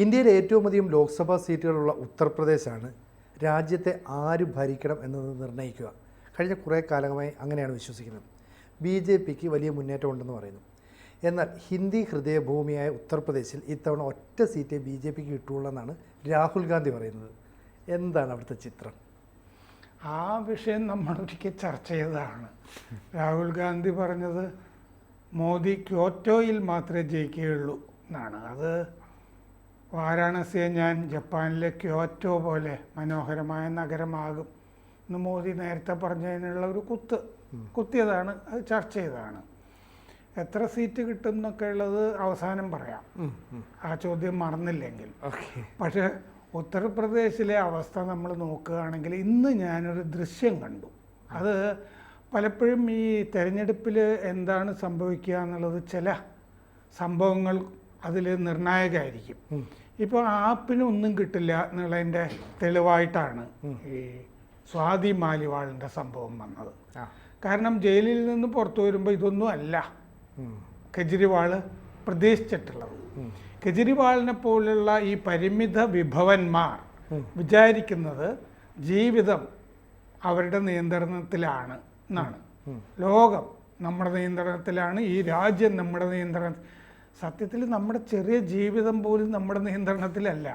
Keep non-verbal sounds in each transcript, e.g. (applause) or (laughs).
ഇന്ത്യയിലെ ഏറ്റവും അധികം ലോക്സഭാ സീറ്റുകളുള്ള ഉത്തർപ്രദേശാണ് രാജ്യത്തെ ആര് ഭരിക്കണം എന്നത് നിർണയിക്കുക. കഴിഞ്ഞ കുറേ കാലമായി അങ്ങനെയാണ് വിശ്വസിക്കുന്നത്. ബി ജെ പിക്ക് വലിയ മുന്നേറ്റമുണ്ടെന്ന് പറയുന്നു. എന്നാൽ ഹിന്ദി ഹൃദയഭൂമിയായ ഉത്തർപ്രദേശിൽ ഇത്തവണ ഒറ്റ സീറ്റേ ബി ജെ പിക്ക് കിട്ടുള്ളൂ എന്നാണ് രാഹുൽ ഗാന്ധി പറയുന്നത്. എന്താണ് അവിടുത്തെ ചിത്രം? ആ വിഷയം നമ്മൾ ഒരിക്കൽ ചർച്ച ചെയ്തതാണ്. രാഹുൽ ഗാന്ധി പറഞ്ഞത് മോദി ക്യോറ്റോയിൽ മാത്രമേ ജയിക്കുകയുള്ളൂ എന്നാണ്. അത് വാരാണസിയെ ഞാൻ ജപ്പാനിലെ ക്യോറ്റോ പോലെ മനോഹരമായ നഗരമാകും എന്ന് മോദി നേരത്തെ പറഞ്ഞതിനുള്ള ഒരു കുത്ത്. കുത്തിയതാണ് അത് ചർച്ച ചെയ്തതാണ്. എത്ര സീറ്റ് കിട്ടും എന്നൊക്കെ ഉള്ളത് അവസാനം പറയാം. ആ ചോദ്യം മറന്നില്ലെങ്കിൽ. പക്ഷേ ഉത്തർപ്രദേശിലെ അവസ്ഥ നമ്മൾ നോക്കുകയാണെങ്കിൽ ഇന്ന് ഞാനൊരു ദൃശ്യം കണ്ടു. അത് പലപ്പോഴും ഈ തെരഞ്ഞെടുപ്പിൽ എന്താണ് സംഭവിക്കുക എന്നുള്ളത് ചില സംഭവങ്ങൾ അതിൽ നിർണായകമായിരിക്കും ഇപ്പോൾ ആപ്പിന് ഒന്നും കിട്ടില്ല എന്നുള്ളതിന്റെ തെളിവായിട്ടാണ് ഈ സ്വാതി മാലിവാളിന്റെ സംഭവം വന്നത്. കാരണം ജയിലിൽ നിന്ന് പുറത്തു വരുമ്പോൾ ഇതൊന്നും അല്ല. കെജ്രിവാൾ പ്രതീക്ഷിച്ചിട്ടുള്ളത്. കെജ്രിവാളിനെ പോലുള്ള ഈ പരിമിത വിഭവന്മാർ വിചാരിക്കുന്നത് ജീവിതം അവരുടെ നിയന്ത്രണത്തിലാണ് എന്നാണ്. ലോകം നമ്മുടെ നിയന്ത്രണത്തിലാണ്. ഈ രാജ്യം നമ്മുടെ നിയന്ത്രണ സത്യത്തിൽ നമ്മുടെ ചെറിയ ജീവിതം പോലും നമ്മുടെ നിയന്ത്രണത്തിലല്ല.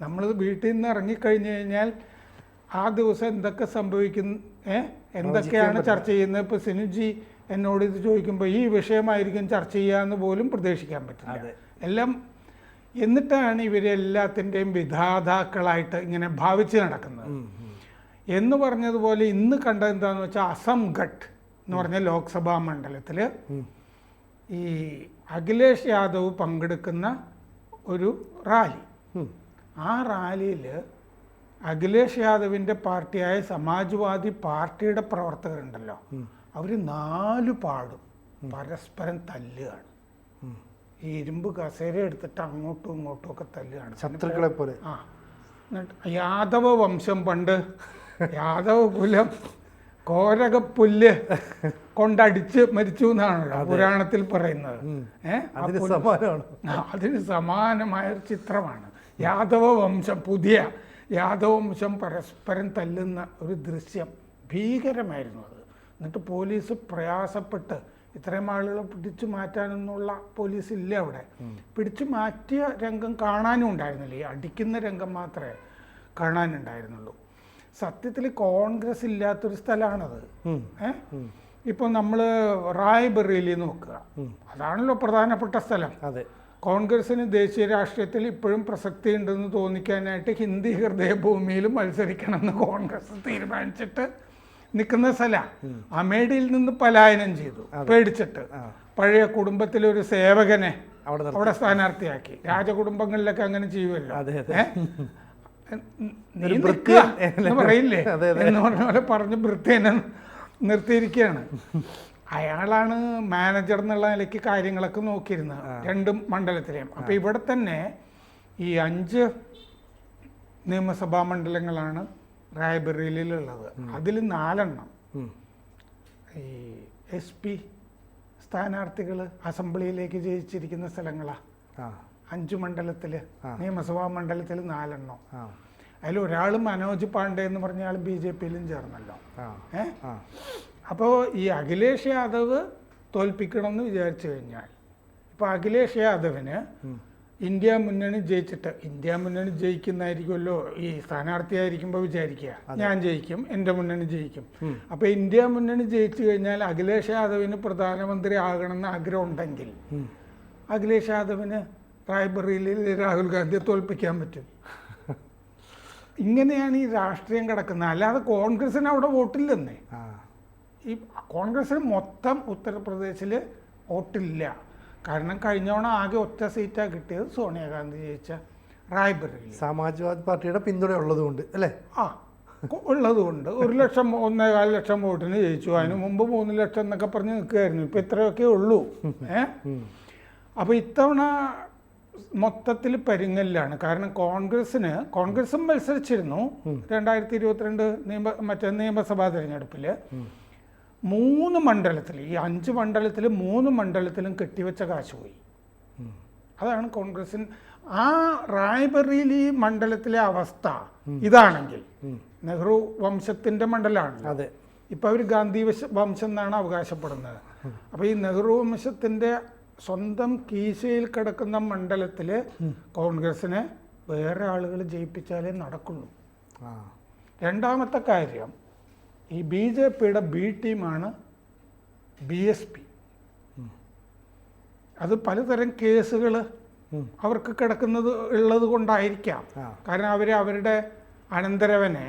നമ്മൾ വീട്ടിൽ നിന്ന് ഇറങ്ങിക്കഴിഞ്ഞു കഴിഞ്ഞാൽ ആ ദിവസം എന്തൊക്കെ സംഭവിക്കുന്ന ഏ? എന്തൊക്കെയാണ് ചർച്ച ചെയ്യുന്നത്? ഇപ്പോൾ സിനുജി എന്നോട് ഇത് ചോദിക്കുമ്പോൾ ഈ വിഷയമായിരിക്കും ചർച്ച ചെയ്യാന്ന് പോലും പ്രതീക്ഷിക്കാൻ പറ്റില്ല. എല്ലാം എന്നിട്ടാണ് ഇവരെല്ലാത്തിന്റെയും വിധാതാക്കളായിട്ട് ഇങ്ങനെ ഭാവിച്ച് നടക്കുന്നത്. എന്ന് പറഞ്ഞതുപോലെ ഇന്ന് കണ്ടത് എന്താണെന്ന് വെച്ചാൽ അസംഘട്ട് എന്ന് പറഞ്ഞ ലോക്സഭാ മണ്ഡലത്തിൽ ഈ അഖിലേഷ് യാദവ് പങ്കെടുക്കുന്ന ഒരു റാലി. ആ റാലിയിൽ അഖിലേഷ് യാദവിന്റെ പാർട്ടിയായ സമാജ്വാദി പാർട്ടിയുടെ പ്രവർത്തകരുണ്ടല്ലോ. അവർ നാലു പാടും. പരസ്പരം തല്ലുകയാണ്. ഈ ഇരുമ്പ് കസേര എടുത്തിട്ട് അങ്ങോട്ടും ഇങ്ങോട്ടും ഒക്കെ തല്ലുകയാണ്. ശത്രുക്കളെ പോലെ. ആ. എന്നിട്ട് യാദവ വംശം പണ്ട്. യാദവ കുലം. കോരകപ്പുല്ല്. കൊണ്ടടിച്ച് മരിച്ചു എന്നാണ് പുരാണത്തിൽ പറയുന്നത്. അതിന് സമാനമായ ഒരു ചിത്രമാണ്. യാദവ വംശം പുതിയ യാദവ വംശം പരസ്പരം തല്ലുന്ന ഒരു ദൃശ്യം. ഭീകരമായിരുന്നു അത്. എന്നിട്ട് പോലീസ് പ്രയാസപ്പെട്ട് ഇത്രയും ആളുകളെ പിടിച്ചു മാറ്റാനൊന്നുള്ള പോലീസ് ഇല്ല അവിടെ. പിടിച്ചു മാറ്റിയ രംഗം കാണാനും ഉണ്ടായിരുന്നില്ല. ഈ അടിക്കുന്ന രംഗം മാത്രമേ കാണാനുണ്ടായിരുന്നുള്ളൂ. സത്യത്തിൽ കോൺഗ്രസ് ഇല്ലാത്തൊരു സ്ഥലമാണത്. ഉം. ഇപ്പോൾ നമ്മൾ റായ്ബറേലി നോക്കുക. അതാണല്ലോ പ്രധാനപ്പെട്ട സ്ഥലം. അതെ. കോൺഗ്രസിന് ദേശീയ രാഷ്ട്രീയത്തിൽ ഇപ്പോഴും പ്രസക്തി ഉണ്ടെന്ന് തോന്നിക്കാനായിട്ട് ഹിന്ദി ഹൃദയഭൂമിയിൽ മത്സരിക്കണമെന്ന് കോൺഗ്രസ് തീരുമാനിച്ചിട്ട് നിൽക്കുന്ന സ്ഥലമാണ് അമേഡിയിൽ നിന്ന് പലായനം ചെയ്തു പേടിച്ചിട്ട്. പഴയ കുടുംബത്തിലെ ഒരു സേവകനെ അവിടെ സ്ഥാനാർത്ഥിയാക്കി. രാജകുടുംബങ്ങളിലൊക്കെ അങ്ങനെ ചെയ്യുമല്ലോ. നീ നിൽക്കുക. എന്ന് പറയില്ലേ. എന്ന് പറഞ്ഞ പോലെ പറഞ്ഞ് വൃത്തേനെ നിർത്തിയിരിക്കുകയാണ്. അയാളാണ് മാനേജർ എന്നുള്ള നിലയ്ക്ക് കാര്യങ്ങളൊക്കെ നോക്കിയിരുന്നത്. രണ്ടും മണ്ഡലത്തിലെയും. അപ്പൊ ഇവിടെ തന്നെ ഈ അഞ്ച് നിയമസഭാ മണ്ഡലങ്ങളാണ് റായബറിയിലുള്ളത് അതിൽ നാലെണ്ണം ഈ എസ് പി സ്ഥാനാർത്ഥികൾ അസംബ്ലിയിലേക്ക് ജയിച്ചിരിക്കുന്ന സ്ഥലങ്ങളാണ് അഞ്ചു മണ്ഡലത്തിൽ നിയമസഭാ മണ്ഡലത്തിൽ നാലെണ്ണം. അതിൽ ഒരാൾ മനോജ് പാണ്ഡെ എന്ന് പറഞ്ഞ ആൾ ബി ജെ പിയിലും ചേർന്നല്ലോ. ഏ? അപ്പോൾ ഈ അഖിലേഷ് യാദവ് തോൽപ്പിക്കണം എന്ന് വിചാരിച്ചു കഴിഞ്ഞാൽ ഇപ്പോൾ അഖിലേഷ് യാദവിന് ഇന്ത്യ മുന്നണി ജയിച്ചിട്ട് ഇന്ത്യ മുന്നണി ജയിക്കുന്നതായിരിക്കുമല്ലോ ഈ സ്ഥാനാർത്ഥിയായിരിക്കുമ്പോൾ വിചാരിക്കുക. ഞാൻ ജയിക്കും എന്റെ മുന്നണി ജയിക്കും. അപ്പോൾ ഇന്ത്യ മുന്നണി ജയിച്ചു കഴിഞ്ഞാൽ അഖിലേഷ് യാദവിന് പ്രധാനമന്ത്രി ആകണമെന്ന് ആഗ്രഹം ഉണ്ടെങ്കിൽ അഖിലേഷ് യാദവിന് റായ്ബറേലിയിൽ രാഹുൽ ഗാന്ധിയെ തോൽപ്പിക്കാൻ പറ്റും. ഇങ്ങനെയാണ് ഈ രാഷ്ട്രീയം കിടക്കുന്നത്. അല്ലാതെ കോൺഗ്രസിന് അവിടെ വോട്ടില്ലെന്നേ. ഈ കോൺഗ്രസിന് മൊത്തം ഉത്തർപ്രദേശിൽ വോട്ടില്ല. കാരണം കഴിഞ്ഞ തവണ ആകെ ഒറ്റ സീറ്റാണ് കിട്ടിയത് സോണിയാഗാന്ധി ജയിച്ച റായ്ബറേലി. സമാജ്വാദി പാർട്ടിയുടെ പിന്തുണ ഉള്ളതുകൊണ്ട് അല്ലേ? ആ ഉള്ളതുകൊണ്ട്. ഒരു ലക്ഷം ഒന്നേകാൽ ലക്ഷം വോട്ടിന് ജയിച്ചു. അതിന് മുമ്പ് മൂന്ന് ലക്ഷം എന്നൊക്കെ പറഞ്ഞ് നിൽക്കുകയായിരുന്നു. ഇപ്പം ഇത്രയൊക്കെ ഉള്ളൂ. ഏ? അപ്പോൾ ഇത്തവണ മൊത്തത്തിൽ പരിങ്ങലിലാണ്. കാരണം കോൺഗ്രസിന് കോൺഗ്രസും മത്സരിച്ചിരുന്നു. രണ്ടായിരത്തി ഇരുപത്തിരണ്ട് നിയമ മറ്റേ നിയമസഭാ തിരഞ്ഞെടുപ്പിൽ മൂന്ന് മണ്ഡലത്തിൽ ഈ അഞ്ച് മണ്ഡലത്തിൽ മൂന്ന് മണ്ഡലത്തിലും കെട്ടിവെച്ച കാശ് പോയി അതാണ് കോൺഗ്രസിന് ആ റായ്ബറിയിൽ മണ്ഡലത്തിലെ അവസ്ഥ ഇതാണെങ്കിൽ നെഹ്റു വംശത്തിന്റെ മണ്ഡലമാണ് അതെ. ഇപ്പൊ അവർ ഗാന്ധി വശ- വംശം എന്നാണ് അവകാശപ്പെടുന്നത്. അപ്പൊ ഈ നെഹ്റു വംശത്തിന്റെ സ്വന്തം കീശയിൽ കിടക്കുന്ന മണ്ഡലത്തിൽ കോൺഗ്രസിനെ വേറെ ആളുകൾ ജയിപ്പിച്ചാലേ നടക്കുള്ളൂ. രണ്ടാമത്തെ കാര്യം ഈ ബി ജെ പിയുടെ ബി ടീമാണ് ബി എസ് പി. അത് പലതരം കേസുകൾ അവർക്ക് കിടക്കുന്നത് ഉള്ളത് കൊണ്ടായിരിക്കാം. കാരണം അവർ അവരുടെ അനന്തരവനെ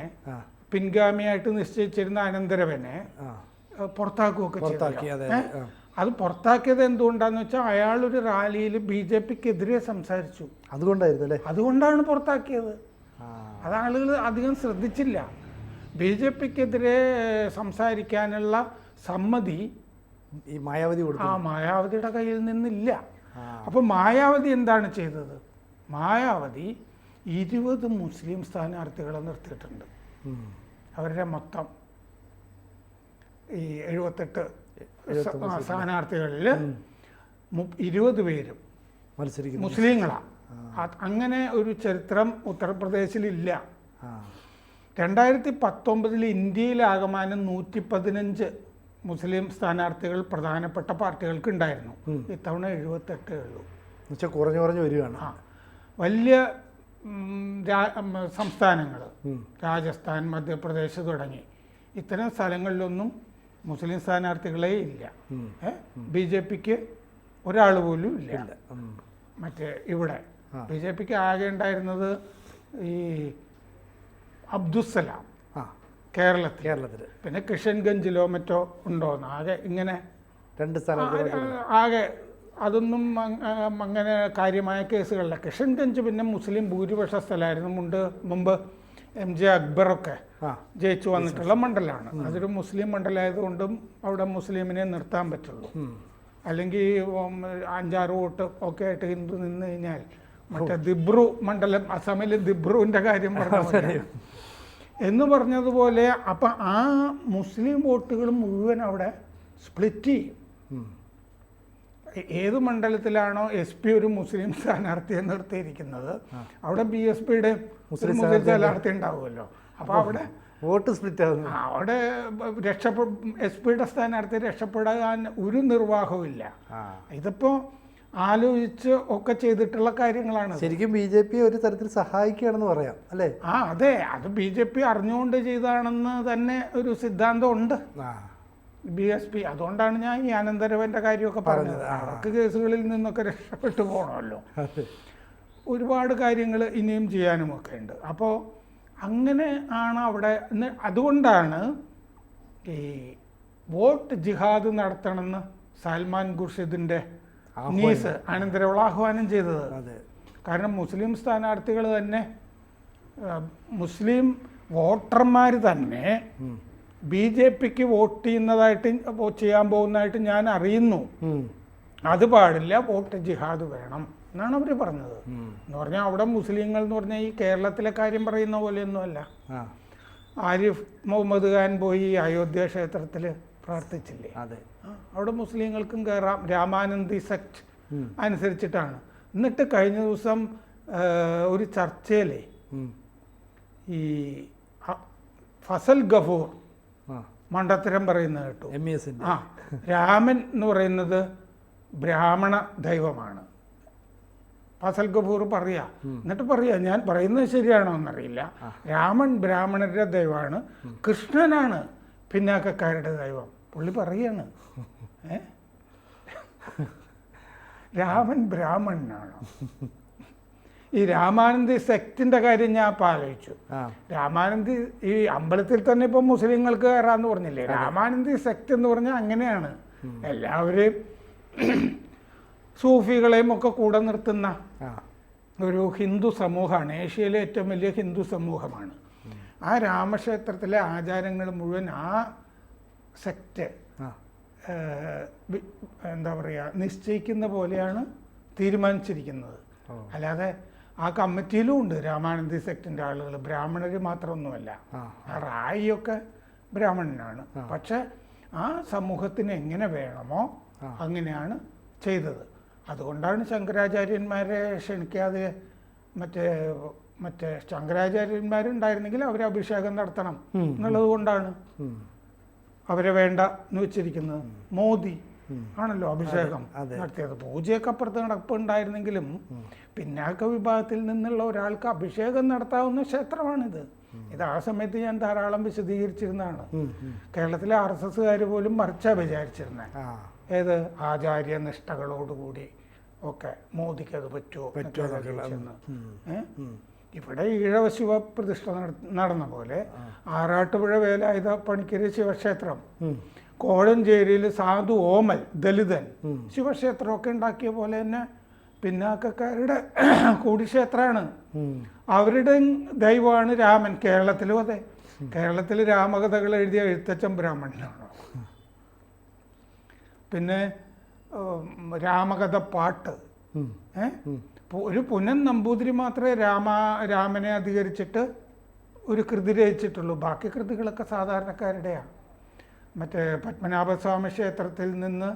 പിൻഗാമിയായിട്ട് നിശ്ചയിച്ചിരുന്ന അനന്തരവനെ പുറത്താക്കുകയൊക്കെ. അതെ പുറത്താക്കിയത് എന്തുകൊണ്ടാന്ന് വെച്ചാൽ അയാൾ ഒരു റാലിയിൽ ബി ജെ പിക്കെതിരെ സംസാരിച്ചു. അതുകൊണ്ടായിരുന്നു അല്ലേ അതുകൊണ്ടാണ് പുറത്താക്കിയത്. അത് ആളുകൾ അധികം ശ്രദ്ധിച്ചില്ല. ബി ജെ പിക്കെതിരെ സംസാരിക്കാനുള്ള സമ്മതി ഈ മായാവതി കൊടുത്തു ആ മായാവതിയുടെ കയ്യിൽ നിന്നില്ല. അപ്പോൾ മായാവതി എന്താണ് ചെയ്തത്? മായാവതി ഇരുപത് മുസ്ലിം സ്ഥാനാർത്ഥികളെ നിർത്തിയിട്ടുണ്ട്. അവരുടെ മൊത്തം ഈ എഴുപത്തെട്ട് സ്ഥാനാർത്ഥികളിൽ ഇരുപത് പേരും മത്സരിക്കുന്നു. മുസ്ലിങ്ങളാണ് അങ്ങനെ ഒരു ചരിത്രം ഉത്തർപ്രദേശിലില്ല. രണ്ടായിരത്തി പത്തൊമ്പതിൽ ഇന്ത്യയിലാകമാനം നൂറ്റി പതിനഞ്ച് മുസ്ലിം സ്ഥാനാർത്ഥികൾ പ്രധാനപ്പെട്ട പാർട്ടികൾക്ക് ഉണ്ടായിരുന്നു ഇത്തവണ എഴുപത്തെട്ടേ ഉള്ളൂ. എന്നുവെച്ചാൽ കുറഞ്ഞു കുറഞ്ഞു വരികയാണ്. ആ. വലിയ സംസ്ഥാനങ്ങൾ രാജസ്ഥാൻ മധ്യപ്രദേശ് തുടങ്ങി. ഇത്തരം സ്ഥലങ്ങളിലൊന്നും മുസ്ലിം സ്ഥാനാർത്ഥികളെ ഇല്ല. ബി ജെ പിക്ക് ഒരാൾ പോലും ഇല്ല. മറ്റേ ഇവിടെ. ബി ജെ പിക്ക് ആകെ ഉണ്ടായിരുന്നത് ഈ അബ്ദുസലാം കേരളത്തിൽ. കേരളത്തിൽ പിന്നെ കിഷൻഗഞ്ചിലോ മറ്റോ ഉണ്ടോന്ന് ആകെ ഇങ്ങനെ രണ്ട് ആകെ അതൊന്നും അങ്ങനെ കാര്യമായ കേസുകളല്ല. കിഷൻഗഞ്ച് പിന്നെ മുസ്ലിം ഭൂരിപക്ഷ സ്ഥലമായിരുന്നു. മുണ്ട് മുമ്പ് എം ജെ അക്ബറൊക്കെ ജയിച്ചു വന്നിട്ടുള്ള മണ്ഡലമാണ്. അതൊരു മുസ്ലിം മണ്ഡലമായതുകൊണ്ടും അവിടെ മുസ്ലിമിനെ നിർത്താൻ പറ്റുള്ളൂ. അല്ലെങ്കിൽ അഞ്ചാറ് വോട്ട് ഒക്കെ ആയിട്ട് ഹിന്ദു നിന്ന് കഴിഞ്ഞാൽ മറ്റേ ദിബ്രു മണ്ഡലം അസമിൽ ദിബ്രുവിന്റെ കാര്യം പറഞ്ഞ എന്ന് പറഞ്ഞതുപോലെ അപ്പം ആ മുസ്ലിം വോട്ടുകൾ മുഴുവൻ അവിടെ സ്പ്ലിറ്റ് ചെയ്യും. ഏത് മണ്ഡലത്തിലാണോ എസ് പി ഒരു മുസ്ലിം സ്ഥാനാർത്ഥിയെ നിർത്തിയിരിക്കുന്നത് അവിടെ ബി എസ് പിയുടെ മുസ്ലിം സ്ഥാനാർത്ഥി ഉണ്ടാവുമല്ലോ. അപ്പോൾ അവിടെ വോട്ട് സ്പ്ലിറ്റ് ആകുന്നു അവിടെ രക്ഷപ്പെ എസ് പിയുടെ സ്ഥാനാർത്ഥി രക്ഷപ്പെടാൻ ഒരു നിർവാഹവും ഇല്ല. ഇതിപ്പോ ആലോചിച്ച് ഒക്കെ ചെയ്തിട്ടുള്ള കാര്യങ്ങളാണ് ശരിക്കും ബി ജെ പി ഒരു തരത്തിൽ സഹായിക്കുകയാണെന്ന് പറയാം അല്ലേ? ആ അതെ. അത് ബി ജെ പി അറിഞ്ഞുകൊണ്ട് ചെയ്താണെന്ന് തന്നെ ഒരു സിദ്ധാന്തം ഉണ്ട് ബി എസ് പി അതുകൊണ്ടാണ് ഞാൻ ഈ അനന്തരവന്റെ കാര്യമൊക്കെ പറഞ്ഞത്. അവർക്ക് കേസുകളിൽ നിന്നൊക്കെ രക്ഷപ്പെട്ടു പോകണമല്ലോ ഒരുപാട് കാര്യങ്ങൾ ഇനിയും ചെയ്യാനുമൊക്കെ ഉണ്ട്. അപ്പോൾ അങ്ങനെ ആണ് അവിടെ അതുകൊണ്ടാണ് ഈ വോട്ട് ജിഹാദ് നടത്തണമെന്ന് സൽമാൻ ഖുർഷിദിന്റെ നീസ് അനന്തരവൾ ആഹ്വാനം ചെയ്തത്. അതെ. കാരണം മുസ്ലിം സ്ഥാനാർത്ഥികൾ തന്നെ മുസ്ലിം വോട്ടർമാർ തന്നെ ബി ജെ പിക്ക് വോട്ട് ചെയ്യുന്നതായിട്ട് ചെയ്യാൻ പോകുന്നതായിട്ട് ഞാൻ അറിയുന്നു. അത് പാടില്ല വോട്ട് ജിഹാദ് വേണം എന്നാണ് അവർ പറഞ്ഞത്. എന്ന് പറഞ്ഞാൽ അവിടെ മുസ്ലിങ്ങൾ എന്ന് പറഞ്ഞാൽ ഈ കേരളത്തിലെ കാര്യം പറയുന്ന പോലെയൊന്നുമല്ല ആരിഫ് മുഹമ്മദ് ഖാൻ പോയി അയോധ്യ ക്ഷേത്രത്തിൽ പ്രാർത്ഥിച്ചില്ലേ? അതെ. അവിടെ മുസ്ലിങ്ങൾക്കും കയറാം രാമാനന്ദി സെക്ട് അനുസരിച്ചിട്ടാണ്. എന്നിട്ട് കഴിഞ്ഞ ദിവസം ഒരു ചർച്ചയിലെ ഈ ഫസൽ ഗഫൂർ മണ്ടത്തരം പറയുന്നത് കേട്ടു. എം എസ് ആ രാമൻ എന്ന് പറയുന്നത് ബ്രാഹ്മണ ദൈവമാണ്. ഫസൽ കപൂർ പറയാ എന്നിട്ട് പറയാ ഞാൻ പറയുന്നത് ശരിയാണോ എന്നറിയില്ല. രാമൻ ബ്രാഹ്മണരുടെ ദൈവമാണ് കൃഷ്ണനാണ് പിന്നാക്കക്കാരുടെ ദൈവം. പുള്ളി പറയാണ്. ഏ? (laughs) രാമൻ ബ്രാഹ്മണനാണോ. (laughs) ഈ രാമാനന്ദി സെക്റ്റിന്റെ കാര്യം ഞാൻ ഇപ്പം ആലോചിച്ചു രാമാനന്ദി ഈ അമ്പലത്തിൽ തന്നെ ഇപ്പൊ മുസ്ലിങ്ങൾക്ക് കയറാന്ന് പറഞ്ഞില്ലേ? രാമാനന്ദി സെക്ട് എന്ന് പറഞ്ഞാൽ അങ്ങനെയാണ്. എല്ലാവരെയും സൂഫികളെയും ഒക്കെ കൂടെ നിർത്തുന്ന ഒരു ഹിന്ദു സമൂഹമാണ്. ഏഷ്യയിലെ ഏറ്റവും വലിയ ഹിന്ദു സമൂഹമാണ്. ആ രാമക്ഷേത്രത്തിലെ ആചാരങ്ങൾ മുഴുവൻ ആ സെക്റ്റ് എന്താ പറയുക നിശ്ചയിക്കുന്ന പോലെയാണ് തീരുമാനിച്ചിരിക്കുന്നത്. അല്ലാതെ ആ കമ്മിറ്റിയിലും ഉണ്ട്. രാമാനന്ദി സെക്ടിന്റെ ആളുകൾ. ബ്രാഹ്മണർ മാത്രമൊന്നുമല്ല. റായിയൊക്കെ ബ്രാഹ്മണനാണ്. പക്ഷെ ആ സമൂഹത്തിന് എങ്ങനെ വേണമോ അങ്ങനെയാണ് ചെയ്തത്. അതുകൊണ്ടാണ് ശങ്കരാചാര്യന്മാരെ ക്ഷണിക്കാതെ മറ്റേ മറ്റേ ശങ്കരാചാര്യന്മാരുണ്ടായിരുന്നെങ്കിൽ അവരെ അഭിഷേകം നടത്തണം എന്നുള്ളത് കൊണ്ടാണ്. അവരെ വേണ്ട എന്ന് വെച്ചിരിക്കുന്നത്. മോദി ആണല്ലോ അഭിഷേകം നടത്തിയത്. പൂജയൊക്കെ അപ്പുറത്ത് നടപ്പുണ്ടായിരുന്നെങ്കിലും പിന്നാക്ക വിഭാഗത്തിൽ നിന്നുള്ള ഒരാൾക്ക് അഭിഷേകം നടത്താവുന്ന ക്ഷേത്രമാണിത്. ഇത് ആ സമയത്ത് ഞാൻ ധാരാളം വിശദീകരിച്ചിരുന്നതാണ്. കേരളത്തിലെ ആർ എസ് എസ്സുകാർ പോലും മറിച്ചാ വിചാരിച്ചിരുന്നത് ഏത്? ആചാര്യ നിഷ്ഠകളോടുകൂടി ഒക്കെ മോദിക്ക് അത് പറ്റുമോ പറ്റുമോ? ഇവിടെ ഈഴവ ശിവ പ്രതിഷ്ഠ നടന്ന പോലെ ആറാട്ടുപുഴ വേലായുധ പണിക്കര് ശിവക്ഷേത്രം. കോഴഞ്ചേരിയിൽ സാധു ഓമൽ ദലിതൻ ശിവക്ഷേത്രമൊക്കെ ഉണ്ടാക്കിയ പോലെ തന്നെ പിന്നാക്കക്കാരുടെ (clears throat) കൂടിക്ഷേത്രമാണ്. അവരുടെ ദൈവമാണ് രാമൻ കേരളത്തിലും അതെ. കേരളത്തിൽ രാമകഥകൾ എഴുതിയ എഴുത്തച്ഛൻ ബ്രാഹ്മണനാണ്. പിന്നെ രാമകഥ പാട്ട്? ഒരു പുനൻ നമ്പൂതിരി മാത്രമേ രാമ രാമനെ അധികരിച്ചിട്ട് ഒരു കൃതി രചിച്ചിട്ടുള്ളൂ. ബാക്കി കൃതികളൊക്കെ സാധാരണക്കാരുടെയാണ് മറ്റേ പത്മനാഭസ്വാമി ക്ഷേത്രത്തിൽ നിന്ന്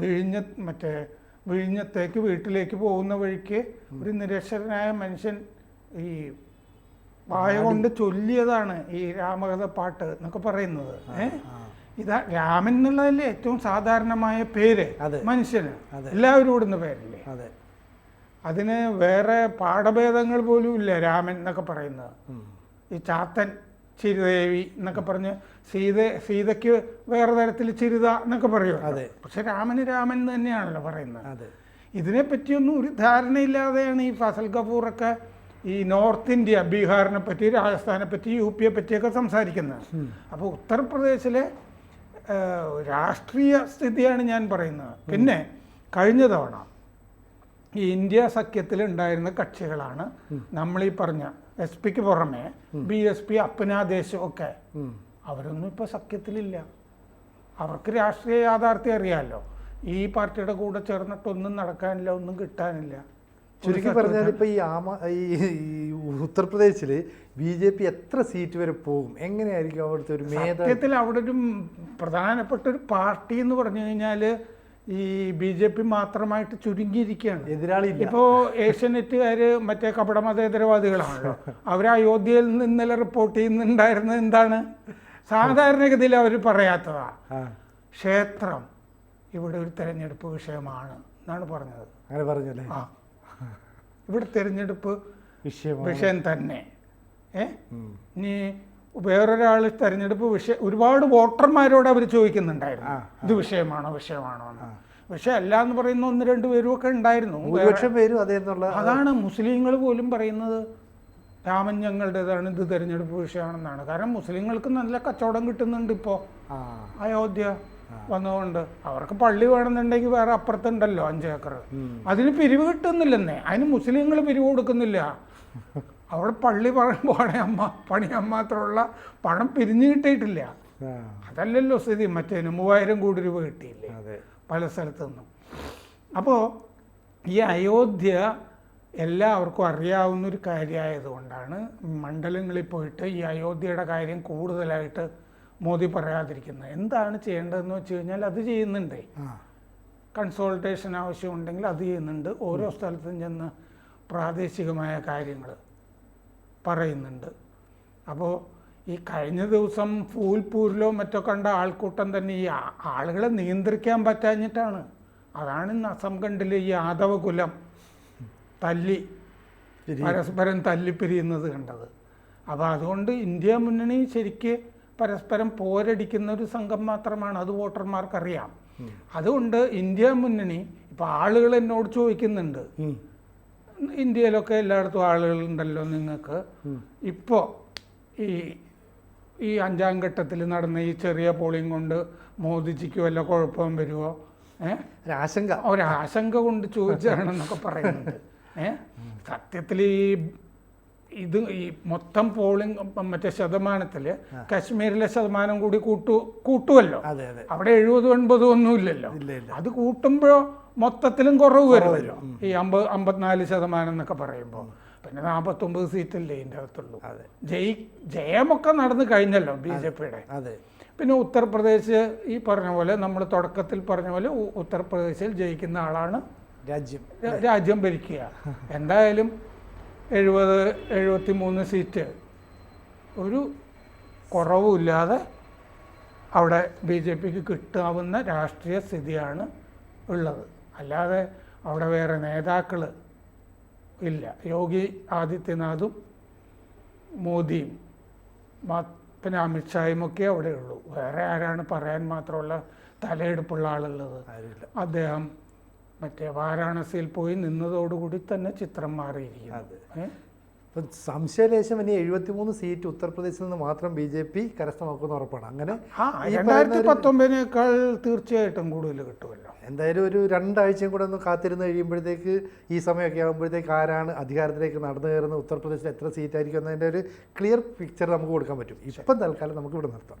വിഴിഞ്ഞ മറ്റേ വിഴിഞ്ഞത്തേക്ക് വീട്ടിലേക്ക് പോകുന്ന വഴിക്ക് ഒരു നിരക്ഷരനായ മനുഷ്യൻ ഈ വായ കൊണ്ട് ചൊല്ലിയതാണ് ഈ രാമകഥ പാട്ട് എന്നൊക്കെ പറയുന്നത്. ഏഹ് ഇതാ രാമൻ എന്നുള്ളതല്ലേ ഏറ്റവും സാധാരണമായ പേര്. മനുഷ്യന്. എല്ലാവരും ഇവിടുന്ന് പേരല്ലേ? അതെ. അതിന് വേറെ പാഠഭേദങ്ങൾ പോലും ഇല്ല രാമൻ എന്നൊക്കെ പറയുന്നത്. ഈ ചാത്തൻ ചിരുദേവി എന്നൊക്കെ പറഞ്ഞ് സീത സീതയ്ക്ക് വേറെ തരത്തിൽ ചിരുത എന്നൊക്കെ പറയും അതെ. പക്ഷെ രാമന് രാമൻ തന്നെയാണല്ലോ പറയുന്നത്. അതെ. ഇതിനെ പറ്റിയൊന്നും ഒരു ധാരണയില്ലാതെയാണ് ഈ ഫസൽ കപൂറൊക്കെ ഈ നോർത്ത് ഇന്ത്യ ബീഹാറിനെ പറ്റി രാജസ്ഥാനെ പറ്റി യു പിയെ പറ്റിയൊക്കെ സംസാരിക്കുന്നത്. അപ്പോൾ ഉത്തർപ്രദേശിലെ രാഷ്ട്രീയ സ്ഥിതിയാണ് ഞാൻ പറയുന്നത്. പിന്നെ കഴിഞ്ഞ തവണ ഈ ഇന്ത്യ സഖ്യത്തിൽ ഉണ്ടായിരുന്ന കക്ഷികളാണ് നമ്മൾ ഈ പറഞ്ഞ എസ് പിക്ക് പുറമെ ബി എസ് പി അപ്പനാദേശം ഒക്കെ. അവരൊന്നും ഇപ്പോൾ സഖ്യത്തിലില്ല. അവർക്ക് രാഷ്ട്രീയ യാഥാർത്ഥ്യം അറിയാമല്ലോ ഈ പാർട്ടിയുടെ കൂടെ ചേർന്നിട്ടൊന്നും നടക്കാനില്ല ഒന്നും കിട്ടാനില്ല. ചുരുക്കി പറഞ്ഞാൽ ഇപ്പൊ ഈ ആമ ഈ ഉത്തർപ്രദേശിൽ ബി ജെ പി എത്ര സീറ്റ് വരെ പോകും? എങ്ങനെയായിരിക്കും അവിടുത്തെ ഒരു മേധ സത്യത്തിൽ അവിടെ ഒരു പ്രധാനപ്പെട്ട ഒരു പാർട്ടി എന്ന് പറഞ്ഞു കഴിഞ്ഞാൽ ഈ ബി ജെ പി മാത്രമായിട്ട് ചുരുങ്ങിയിരിക്കുകയാണ്. എതിരാളി ഇപ്പോ ഏഷ്യനെറ്റുകാര് മറ്റേ കപട മതേതരവാദികളാണല്ലോ അവർ അയോധ്യയിൽ നിന്ന് ഇന്നലെ റിപ്പോർട്ട് ചെയ്യുന്നുണ്ടായിരുന്നത് എന്താണ്? സാധാരണഗതിയിൽ അവർ പറയാത്തതാ. ക്ഷേത്രം ഇവിടെ ഒരു തെരഞ്ഞെടുപ്പ് വിഷയമാണ് എന്നാണ് പറഞ്ഞത്. അങ്ങനെ പറഞ്ഞല്ലേ? ആ. ഇവിടെ തെരഞ്ഞെടുപ്പ് വിഷയമാണ്. വിഷയം തന്നെ. ഏ. ഇനി വേറൊരാൾ തെരഞ്ഞെടുപ്പ് വിഷയം ഒരുപാട് വോട്ടർമാരോട് അവർ ചോദിക്കുന്നുണ്ടായിരുന്നു. ഇത് വിഷയമാണോ വിഷയമാണോ എന്ന്. പക്ഷെ അല്ല എന്ന് പറയുന്ന ഒന്ന് രണ്ട് പേരും ഒക്കെ ഉണ്ടായിരുന്നു ഭൂരിപക്ഷം പേരും അതേ എന്നുള്ള അതാണ് മുസ്ലിങ്ങൾ പോലും പറയുന്നത്. രാമൻ ഞങ്ങളുടേതാണ് ഇത് തെരഞ്ഞെടുപ്പ് വിഷയമാണെന്നാണ്. കാരണം മുസ്ലിങ്ങൾക്ക് നല്ല കച്ചവടം കിട്ടുന്നുണ്ട് ഇപ്പോ. അയോധ്യ വന്നതുകൊണ്ട് അവർക്ക് പള്ളി വേണമെന്നുണ്ടെങ്കിൽ വേറെ അപ്പുറത്തുണ്ടല്ലോ അഞ്ചേക്കർ അതിന് പിരിവ് കിട്ടുന്നില്ലെന്നേ. അതിന് മുസ്ലിങ്ങൾ പിരിവ് കൊടുക്കുന്നില്ല. അവിടെ പള്ളി പറയുമ്പോഴേ അമ്മ പണിയാൻ മാത്രമുള്ള പണം പിരിഞ്ഞു കിട്ടിയിട്ടില്ല. അതല്ലല്ലോ സ്ഥിതി. മറ്റേന് മൂവായിരം കോടി രൂപ കിട്ടിയില്ലേ? പല സ്ഥലത്തു നിന്നും അപ്പോൾ ഈ അയോധ്യ എല്ലാവർക്കും അറിയാവുന്നൊരു കാര്യമായതുകൊണ്ടാണ് മണ്ഡലങ്ങളിൽ പോയിട്ട് ഈ അയോധ്യയുടെ കാര്യം കൂടുതലായിട്ട് മോദി പറയാതിരിക്കുന്നത്. എന്താണ് ചെയ്യേണ്ടതെന്ന് വെച്ച് കഴിഞ്ഞാൽ അത് ചെയ്യുന്നുണ്ട്. കൺസോൾട്ടേഷൻ ആവശ്യമുണ്ടെങ്കിൽ അത് ചെയ്യുന്നുണ്ട്. ഓരോ സ്ഥലത്തും ചെന്ന് പ്രാദേശികമായ കാര്യങ്ങൾ. പറയുന്നുണ്ട്. അപ്പോൾ ഈ കഴിഞ്ഞ ദിവസം ഫൂൽപൂരിലോ മറ്റോ കണ്ട ആൾക്കൂട്ടം തന്നെ ഈ ആളുകളെ നിയന്ത്രിക്കാൻ പറ്റാഞ്ഞിട്ടാണ്. അതാണ് ഇന്ന് അസം അസംഖണ്ഡിലെ ഈ യാദവ കുലം തല്ലി പരസ്പരം തല്ലി പിരിയുന്നത് കണ്ടത്. അപ്പോൾ അതുകൊണ്ട് ഇന്ത്യ മുന്നണി ശരിക്ക് പരസ്പരം പോരടിക്കുന്ന ഒരു സംഘം മാത്രമാണ് അത് വോട്ടർമാർക്കറിയാം. അതുകൊണ്ട് ഇന്ത്യ മുന്നണി ഇപ്പോൾ ആളുകൾ എന്നോട് ചോദിക്കുന്നുണ്ട്. ഇന്ത്യയിലൊക്കെ എല്ലായിടത്തും ആളുകളുണ്ടല്ലോ നിങ്ങൾക്ക്. ഇപ്പോൾ ഈ ഈ അഞ്ചാം ഘട്ടത്തിൽ നടന്ന ഈ ചെറിയ പോളിംഗ് കൊണ്ട് മോദിജിക്ക് വല്ല കുഴപ്പം വരുമോ ഏഹ് ഒരാശങ്ക. ഒരാശങ്ക കൊണ്ട് ചോദിച്ചാണെന്നൊക്കെ പറയുന്നുണ്ട്. ഏഹ് സത്യത്തിൽ ഈ ഇത് ഈ മൊത്തം പോളിംഗ് മറ്റേ ശതമാനത്തിൽ കശ്മീരിലെ ശതമാനം കൂടി കൂട്ടു കൂട്ടുമല്ലോ അവിടെ എഴുപതും എൺപതും ഒന്നും ഇല്ലല്ലോ. ഇല്ല ഇല്ല. അത് കൂട്ടുമ്പോഴോ മൊത്തത്തിലും കുറവ് വരുമല്ലോ ഈ അമ്പത് അമ്പത്തിനാല് ശതമാനം എന്നൊക്കെ പറയുമ്പോൾ പിന്നെ നാൽപ്പത്തൊമ്പത് സീറ്റല്ലേ ഇതിന്റെ അകത്തുള്ളൂ. ജയി ജയമൊക്കെ നടന്നു കഴിഞ്ഞല്ലോ ബി ജെ പിയുടെ. പിന്നെ ഉത്തർപ്രദേശ് ഈ പറഞ്ഞ പോലെ നമ്മൾ തുടക്കത്തിൽ പറഞ്ഞ പോലെ ഉത്തർപ്രദേശിൽ ജയിക്കുന്ന ആളാണ് രാജ്യം. രാജ്യം ഭരിക്കുക. എന്തായാലും എഴുപത് എഴുപത്തി മൂന്ന് സീറ്റ്. ഒരു കുറവുമില്ലാതെ അവിടെ ബി ജെ പിക്ക് കിട്ടാവുന്ന രാഷ്ട്രീയ സ്ഥിതിയാണ് ഉള്ളത്. അല്ലാതെ അവിടെ വേറെ നേതാക്കൾ ഇല്ല. യോഗി ആദിത്യനാഥും മോദിയും പിന്നെ അമിത്ഷായും ഒക്കെ അവിടെ ഉള്ളൂ വേറെ ആരാണ് പറയാൻ മാത്രമുള്ള തലയെടുപ്പുള്ള ആളുള്ളത്? അദ്ദേഹം മറ്റേ വാരാണസിയിൽ പോയി നിന്നതോടുകൂടി തന്നെ ചിത്രം മാറിയിരിക്കുന്നു. ഏ? ഇപ്പം സംശയലേശം ഇനി എഴുപത്തി മൂന്ന് സീറ്റ് ഉത്തർപ്രദേശിൽ നിന്ന് മാത്രം ബി ജെ പി കരസ്ഥമാക്കുന്ന ഉറപ്പാണ്. അങ്ങനെ രണ്ടായിരത്തി പത്തൊമ്പതിനേക്കാൾ തീർച്ചയായിട്ടും കൂടുതൽ കിട്ടുമല്ലോ. എന്തായാലും ഒരു രണ്ടാഴ്ചയും കൂടെ ഒന്ന് കാത്തിരുന്ന് കഴിയുമ്പോഴത്തേക്ക് ഈ സമയമൊക്കെ ആകുമ്പോഴത്തേക്ക് ആരാണ് അധികാരത്തിലേക്ക് നടന്നു കയറുന്നത് ഉത്തർപ്രദേശിൽ എത്ര സീറ്റായിരിക്കും എന്നതിന്റെ ഒരു ക്ലിയർ പിക്ചർ നമുക്ക് കൊടുക്കാൻ പറ്റും. ഇപ്പം തൽക്കാലം നമുക്ക് ഇവിടെ നിർത്താം.